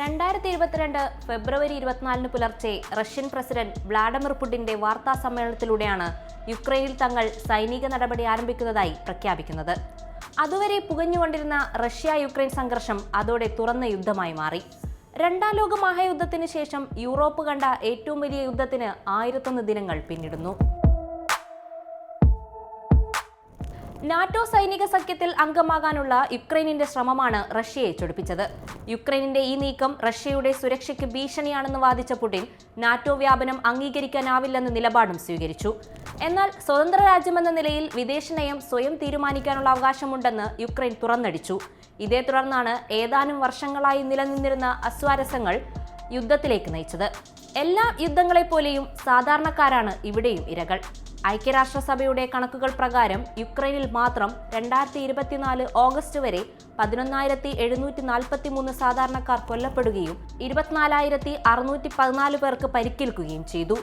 രണ്ടായിരത്തി ഇരുപത്തിരണ്ട് ഫെബ്രുവരി ഇരുപത്തിനാലിന് പുലർച്ചെ റഷ്യൻ പ്രസിഡന്റ് വ്ളാഡിമിർ പുടിന്റെ വാർത്താ സമ്മേളനത്തിലൂടെയാണ് യുക്രൈനിൽ തങ്ങൾ സൈനിക നടപടി ആരംഭിക്കുന്നതായി പ്രഖ്യാപിക്കുന്നത്. അതുവരെ പുകഞ്ഞുകൊണ്ടിരുന്ന റഷ്യ യുക്രൈൻ സംഘർഷം അതോടെ തുറന്ന യുദ്ധമായി മാറി. രണ്ടാം ലോക മഹായുദ്ധത്തിന് ശേഷം യൂറോപ്പ് കണ്ട ഏറ്റവും വലിയ യുദ്ധത്തിന് ആയിരത്തൊന്ന് ദിനങ്ങൾ പിന്നിടുന്നു. നാറ്റോ സൈനിക സഖ്യത്തിൽ അംഗമാകാനുള്ള യുക്രൈനിന്റെ ശ്രമമാണ് റഷ്യയെ ചൊടിപ്പിച്ചത്. യുക്രൈനിന്റെ ഈ നീക്കം റഷ്യയുടെ സുരക്ഷയ്ക്ക് ഭീഷണിയാണെന്ന് വാദിച്ച പുടിൻ നാറ്റോ വ്യാപനം അംഗീകരിക്കാനാവില്ലെന്ന നിലപാടും സ്വീകരിച്ചു. എന്നാൽ സ്വതന്ത്ര രാജ്യമെന്ന നിലയിൽ വിദേശ നയം സ്വയം തീരുമാനിക്കാനുള്ള അവകാശമുണ്ടെന്ന് യുക്രൈൻ തുറന്നടിച്ചു. ഇതേ തുടർന്നാണ് ഏതാനും വർഷങ്ങളായി നിലനിന്നിരുന്ന അസ്വാരസങ്ങൾ യുദ്ധത്തിലേക്ക് നയിച്ചത്. എല്ലാ യുദ്ധങ്ങളെപ്പോലെയും സാധാരണക്കാരാണ് ഇവിടെയും ഇരകൾ. ഐക്യരാഷ്ട്രസഭയുടെ കണക്കുകൾ പ്രകാരം യുക്രൈനിൽ മാത്രം രണ്ടായിരത്തി ഇരുപത്തിനാല് ഓഗസ്റ്റ് വരെ പതിനൊന്നായിരത്തി എഴുന്നൂറ്റി നാൽപ്പത്തി മൂന്ന് സാധാരണക്കാർ കൊല്ലപ്പെടുകയും ഇരുപത്തിനാലായിരത്തി അറുന്നൂറ്റി പതിനാല് പേർക്ക് പരിക്കേൽക്കുകയും ചെയ്തു.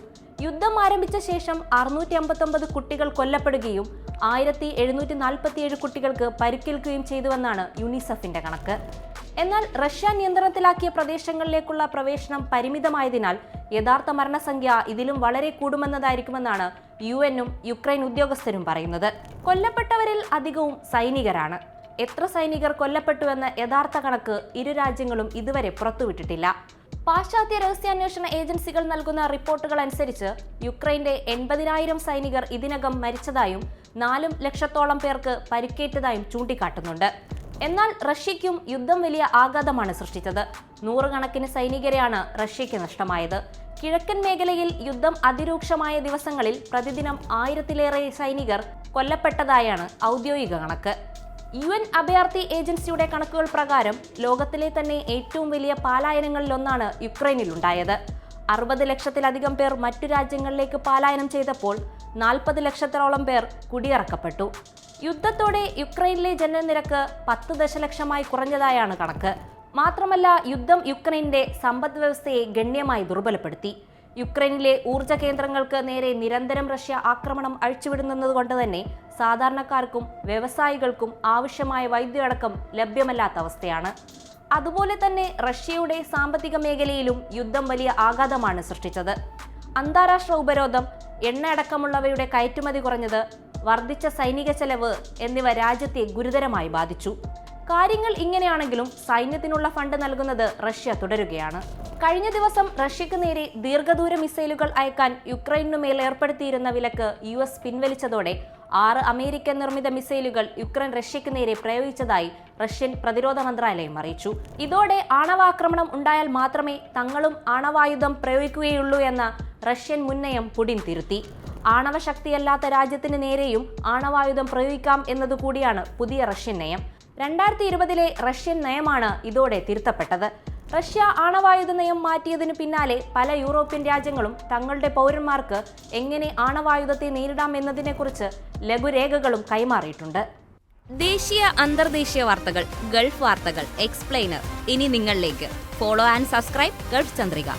യുദ്ധം ആരംഭിച്ച ശേഷം അറുന്നൂറ്റി അമ്പത്തൊമ്പത് കുട്ടികൾ കൊല്ലപ്പെടുകയും ആയിരത്തി എഴുന്നൂറ്റി നാൽപ്പത്തിയേഴ് കുട്ടികൾക്ക് പരിക്കേൽക്കുകയും ചെയ്തുവെന്നാണ് യുനിസെഫിന്റെ കണക്ക്. എന്നാൽ റഷ്യ നിയന്ത്രണത്തിലാക്കിയ പ്രദേശങ്ങളിലേക്കുള്ള പ്രവേശനം പരിമിതമായതിനാൽ യഥാർത്ഥ മരണസംഖ്യ ഇതിലും വളരെ കൂടുമെന്നതായിരിക്കുമെന്നാണ് യു എന്നും യുക്രൈൻ ഉദ്യോഗസ്ഥരും പറയുന്നത്. കൊല്ലപ്പെട്ടവരിൽ അധികവും സൈനികരാണ്. എത്ര സൈനികർ കൊല്ലപ്പെട്ടുവെന്ന യഥാർത്ഥ കണക്ക് ഇരു രാജ്യങ്ങളും ഇതുവരെ പുറത്തുവിട്ടിട്ടില്ല. പാശ്ചാത്യ രഹസ്യാന്വേഷണ ഏജൻസികൾ നൽകുന്ന റിപ്പോർട്ടുകൾ അനുസരിച്ച് യുക്രൈന്റെ എൺപതിനായിരം സൈനികർ ഇതിനകം മരിച്ചതായും നാലും ലക്ഷത്തോളം പേർക്ക് പരിക്കേറ്റതായും ചൂണ്ടിക്കാട്ടുന്നുണ്ട്. എന്നാൽ റഷ്യയ്ക്കും യുദ്ധം വലിയ ആഘാതമാണ് സൃഷ്ടിച്ചത്. നൂറുകണക്കിന് സൈനികരെയാണ് റഷ്യയ്ക്ക് നഷ്ടമായത്. കിഴക്കൻ മേഖലയിൽ യുദ്ധം അതിരൂക്ഷമായ ദിവസങ്ങളിൽ പ്രതിദിനം ആയിരത്തിലേറെ സൈനികർ കൊല്ലപ്പെട്ടതായാണ് ഔദ്യോഗിക കണക്ക്. യു എൻ അഭയാർത്ഥി ഏജൻസിയുടെ കണക്കുകൾ പ്രകാരം ലോകത്തിലെ തന്നെ ഏറ്റവും വലിയ പാലായനങ്ങളിലൊന്നാണ് യുക്രൈനിലുണ്ടായത്. അറുപത് ലക്ഷത്തിലധികം പേർ മറ്റു രാജ്യങ്ങളിലേക്ക് പാലായനം ചെയ്തപ്പോൾ നാൽപ്പത് ലക്ഷത്തോളം പേർ കുടിയിറക്കപ്പെട്ടു. യുദ്ധത്തോടെ യുക്രൈനിലെ ജനനിരക്ക് പത്ത് ദശലക്ഷമായി കുറഞ്ഞതായാണ് കണക്ക്. മാത്രമല്ല യുദ്ധം യുക്രൈനിന്റെ സമ്പദ് വ്യവസ്ഥയെ ഗണ്യമായി ദുർബലപ്പെടുത്തി. യുക്രൈനിലെ ഊർജ കേന്ദ്രങ്ങൾക്ക് നേരെ നിരന്തരം റഷ്യ ആക്രമണം അഴിച്ചുവിടുന്നതുകൊണ്ട് തന്നെ സാധാരണക്കാർക്കും വ്യവസായികൾക്കും ആവശ്യമായ വൈദ്യുതടക്കം ലഭ്യമല്ലാത്ത അവസ്ഥയാണ്. അതുപോലെ തന്നെ റഷ്യയുടെ സാമ്പത്തിക മേഖലയിലും യുദ്ധം വലിയ ആഘാതമാണ് സൃഷ്ടിച്ചത്. അന്താരാഷ്ട്ര ഉപരോധം എണ്ണ അടക്കമുള്ളവയുടെ കയറ്റുമതി കുറഞ്ഞത് വർദ്ധിച്ച സൈനിക ചെലവ് എന്നിവ രാജ്യത്തെ ഗുരുതരമായി ബാധിച്ചു. കാര്യങ്ങൾ ഇങ്ങനെയാണെങ്കിലും സൈന്യത്തിനുള്ള ഫണ്ട് നൽകുന്നത് റഷ്യ തുടരുകയാണ്. കഴിഞ്ഞ ദിവസം റഷ്യക്ക് നേരെ ദീർഘദൂര മിസൈലുകൾ അയക്കാൻ യുക്രൈനു മേൽ ഏർപ്പെടുത്തിയിരുന്ന വിലക്ക് യു എസ് പിൻവലിച്ചതോടെ ആറ് അമേരിക്കൻ നിർമ്മിത മിസൈലുകൾ യുക്രൈൻ റഷ്യക്ക് നേരെ പ്രയോഗിച്ചതായി റഷ്യൻ പ്രതിരോധ മന്ത്രാലയം അറിയിച്ചു. ഇതോടെ ആണവാക്രമണം ഉണ്ടായാൽ മാത്രമേ തങ്ങളും ആണവായുധം പ്രയോഗിക്കുകയുള്ളൂ എന്ന റഷ്യൻ മുന്നയം പുടിൻ തിരുത്തി ആണവശക്തിയല്ലാത്ത രാജ്യത്തിന് നേരെയും ആണവായുധം പ്രയോഗിക്കാം എന്നതുകൂടിയാണ് പുതിയ റഷ്യൻ നയം. രണ്ടായിരത്തി ഇരുപതിലെ റഷ്യൻ നയമാണ് ഇതോടെ തിരുത്തപ്പെട്ടത്. റഷ്യ ആണവായുധ നയം മാറ്റിയതിനു പിന്നാലെ പല യൂറോപ്യൻ രാജ്യങ്ങളും തങ്ങളുടെ പൗരന്മാർക്ക് എങ്ങനെ ആണവായുധത്തെ നേരിടാം എന്നതിനെക്കുറിച്ച് ലഘുരേഖകളും കൈമാറിയിട്ടുണ്ട്. ദേശീയ അന്തർദേശീയ വാർത്തകൾ ഗൾഫ് വാർത്തകൾ എക്സ്പ്ലെയിനർ. ഇനി നിങ്ങളിലേക്ക്. Follow and subscribe Gulf Chandrika.